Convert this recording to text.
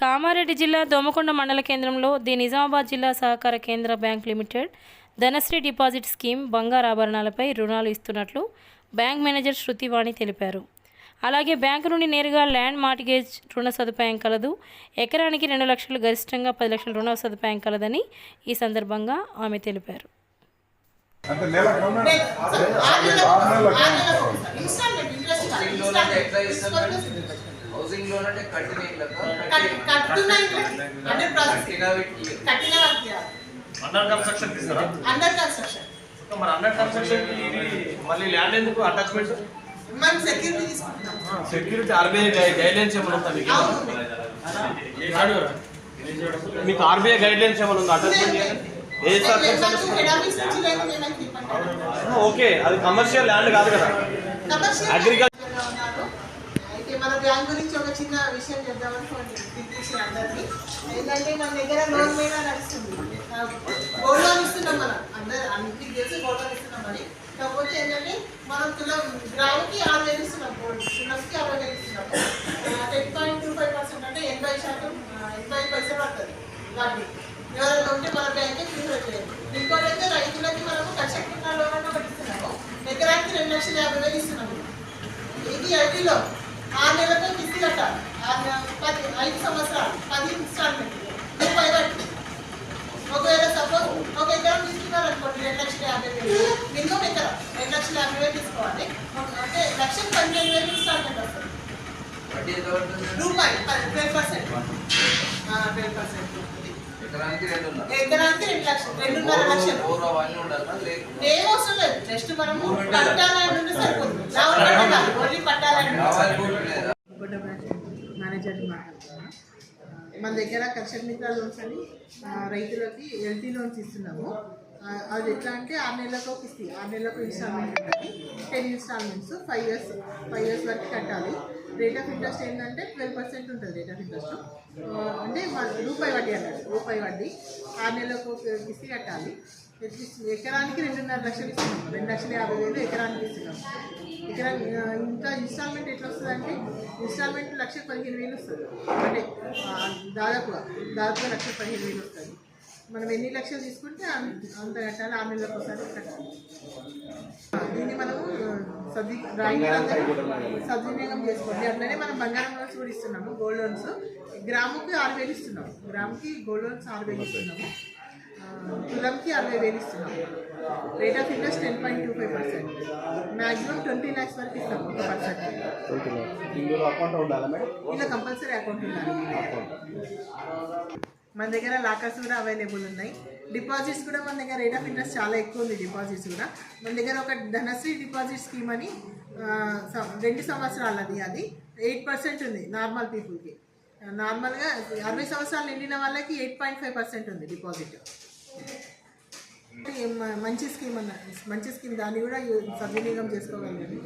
కామారెడ్డి జిల్లా దోమకొండ మండల కేంద్రంలో ది నిజామాబాద్ జిల్లా సహకార కేంద్ర bank limited Dhanasri deposit scheme బంగారు ఆభరణాలపై రుణాలు ఇస్తున్నట్లు బ్యాంక్ మేనేజర్ శృతివాణి తెలిపారు. అలాగే బ్యాంకు నుండి నేరుగా ల్యాండ్ మార్టిగేజ్ రుణ సదుపాయం కలదు. ఎకరానికి రెండు లక్షలు గరిష్టంగా పది లక్షల రుణ సదుపాయం కలదని ఈ సందర్భంగా ఆమె తెలిపారు. హౌసింగ్ లోన్ అంటే అండర్ కన్స్ట్రక్షన్ అండర్ కన్స్ట్రక్షన్ మరి అండర్ కన్స్ట్రక్షన్ ఇది మళ్ళీ ల్యాండ్ ఎందుకు? అటాచ్మెంట్ మనం సెక్యూరిటీ ఆర్బీఐ గైడ్ లైన్స్ ఏమైనా ఉందా మీకు. మీకు ఆర్బీఐ గైడ్ లైన్స్ ఏమైనా ఉందా? అటాచ్మెంట్. ఓకే అది కమర్షియల్ ల్యాండ్ కాదు కదా. కమర్షియల్ మన బ్యాంక్ గురించి ఒక చిన్న విషయం చెప్దామని ఫోన్ పిలిపించి అందరినీ ఏంటంటే మన దగ్గర లోన్ మీద నడుస్తుంది గోల్డ్ లోన్ ఇస్తున్నాం మనం. అందరు అన్నిటికీ తెలిసి గోల్డ్ లోన్ ఇస్తున్నాం అని. కాకపోతే ఏంటంటే మనం తులం గ్రాముకి ఆరు వేలు ఇస్తున్నాం. గోల్డ్ తులంకి అరవై వేలు ఇస్తున్నాం. Ten point two five percent అంటే ఎనభై శాతం ఎనభై పైసలు పడుతుంది వడ్డీ ఎవరైనా ఉంటే మన బ్యాంకే ప్రిఫర్ చేయాలి ఇంకోటైతే రైతులకి మనము కష్టకుండా లోన్ అంటే ఒకటి ఇస్తున్నాము. ఎకరానికి రెండు లక్షల యాభై వేలు ఇస్తున్నాము. ఇది ఐటీలో. ఆరు నెలలతో కిస్తీ కట్టాలి ఆరు పది ఐదు సంవత్సరాలు పది ఇన్స్టాల్మెంట్. ముప్పై వడ్డీ ఒకవేళ సపోజ్ ఒక ఎకరం తీసుకున్నారు అనుకోండి రెండు లక్షల యాభై వేలు. మినిమం ఎకరం రెండు లక్షల యాభై వేలు తీసుకోవాలి. అంటే లక్షకు పదిహేను వేలు ఇన్స్టాల్మెంట్ వస్తుంది? రూపాయి ట్వెల్వ్ పర్సెంట్. ట్వెల్వ్ పర్సెంట్ ఎకరానికి రెండున్నర. రెండు లక్షలు రెండున్నర లక్షలు. ఏం అవసరం లేదు. జస్ట్ మనము మేనేజర్ మాట్లాడుతున్నాను మన దగ్గర కర్షక మిత్ర లోన్స్ అని రైతులకి ఎల్టీ లోన్స్ ఇస్తున్నాము. అది ఎట్లా అంటే ఆరు నెలలకు ఒక ఇస్తుంది ఆరు నెలలకు ఇన్స్టాల్మెంట్ ఉంటుంది ten instalments five years five years వరకు కట్టాలి. రేట్ ఆఫ్ ఇంట్రెస్ట్ ఏంటంటే ట్వెల్వ్ పర్సెంట్ ఉంటుంది రేట్ ఆఫ్ ఇంట్రెస్ట్ అంటే రూపాయి వడ్డీ అన్నట్టు రూపాయి వడ్డీ ఆరు నెలలకు ఇస్తే కట్టాలి. అట్లీస్ట్ ఎకరానికి రెండున్నర లక్షలు ఇస్తున్నాం. రెండు లక్షల యాభై వేలు ఎకరానికి ఇస్తున్నాం. ఎకరా ఇంకా ఇన్స్టాల్మెంట్ ఎట్లా వస్తుంది అంటే ఇన్స్టాల్మెంట్ లక్ష పదిహేను వేలు వస్తుంది. అంటే దాదాపు దాదాపుగా దాదాపుగా లక్ష పదిహేను వేలు వస్తుంది. మనం ఎన్ని లక్షలు తీసుకుంటే అంత అంత కట్టాలి ఆరు నెలలకు ఒకసారి కట్టాలి. దీన్ని మనము సద్వి సద్వినియోగం చేసుకోండి. అట్లనే మనం బంగారం లోన్స్ కూడా ఇస్తున్నాము గోల్డ్ లోన్స్ గ్రాముకి ఆరు వేలు ఇస్తున్నాము. గ్రాముకి గోల్డ్ లోన్స్ ఆరు వేలు ఇస్తున్నాము. తులంకి అరవై వేలు ఇస్తున్నాము rate of interest ten point two five percent maximum twenty lakhs వరకు ఇస్తాము ఒక పర్సెంట్ ఇందులో అకౌంట్ ఉండాలా మేడం? ఇలా కంపల్సరీ అకౌంట్ ఉండాలి. మన దగ్గర లాకర్స్ కూడా అవైలబుల్ ఉన్నాయి. డిపాజిట్స్ కూడా మన దగ్గర రేట్ ఆఫ్ ఇంట్రెస్ట్ చాలా ఎక్కువ ఉంది డిపాజిట్స్ కూడా. మన దగ్గర ఒక ధనశ్రీ డిపాజిట్ స్కీమ్ అని రెండు సంవత్సరాలది అది. ఎయిట్ పర్సెంట్ ఉంది నార్మల్ పీపుల్కి నార్మల్గా అరవై సంవత్సరాలు నిండిన వాళ్ళకి ఎయిట్ పాయింట్ ఫైవ్ పర్సెంట్ ఉంది డిపాజిట్ మంచి స్కీమ్ అన్న మంచి స్కీమ్ దాన్ని కూడా సద్వినియోగం చేసుకోగలండి